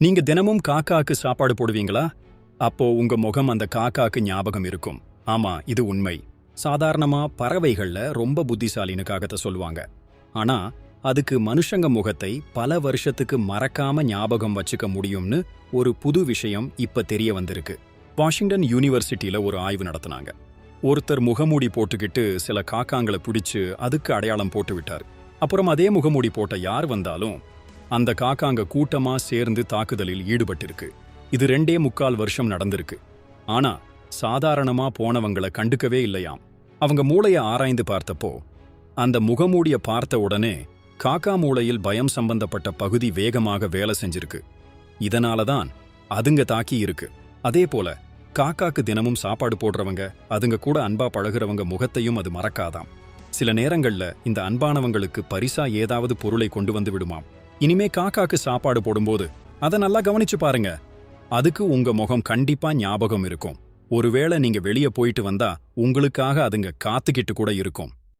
நீங்க தினமும் காக்காக்கு சாப்பாடு போடுவீங்களா? அப்போ உங்க முகம் அந்த காக்காக்கு ஞாபகம் இருக்கும். ஆமா இது உண்மை. சாதாரணமா பறவைகள்ல ரொம்ப புத்திசாலின்னு காகத்தை சொல்லுவாங்க. ஆனா அதுக்கு மனுஷங்க முகத்தை பல வருஷத்துக்கு மறக்காம ஞாபகம் வச்சுக்க முடியும்னு ஒரு புது விஷயம் இப்ப தெரிய வந்திருக்கு. வாஷிங்டன் யூனிவர்சிட்டியில ஒரு ஆய்வு நடத்தினாங்க. ஒருத்தர் முகமூடி போட்டுக்கிட்டு சில காக்காங்களை பிடிச்சு அதுக்கு அடையாளம் போட்டு விட்டார். அப்புறம் அதே முகமூடி போட்ட யார் வந்தாலும் அந்த காக்காங்க கூட்டமா சேர்ந்து தாக்குதலில் ஈடுபட்டிருக்கு. இது ரெண்டே முக்கால் வருஷம் நடந்திருக்கு. ஆனா சாதாரணமா போனவங்கள கண்டுக்கவே இல்லையாம். அவங்க மூளைய ஆராய்ந்து பார்த்தப்போ அந்த முகமூடிய பார்த்த உடனே காக்கா மூளையில் பயம் சம்பந்தப்பட்ட பகுதி வேகமாக வேலை செஞ்சிருக்கு. இதனால தான் அதுங்க தாக்கி இருக்கு. அதே போல காக்காக்கு தினமும் சாப்பாடு போடுறவங்க அதுங்க கூட அன்பா பழகுறவங்க முகத்தையும் அது மறக்காதாம். சில நேரங்கள்ல இந்த அன்பானவங்களுக்கு பரிசா ஏதாவது பொருளை கொண்டு வந்து விடுமாம். இனிமே காக்காக்கு சாப்பாடு போடும்போது அதை நல்லா கவனிச்சு பாருங்க. அதுக்கு உங்க முகம் கண்டிப்பா ஞாபகம் இருக்கும். ஒருவேளை நீங்க வெளியே போயிட்டு வந்தா உங்களுக்காக அதுங்க காத்துக்கிட்டு கூட இருக்கும்.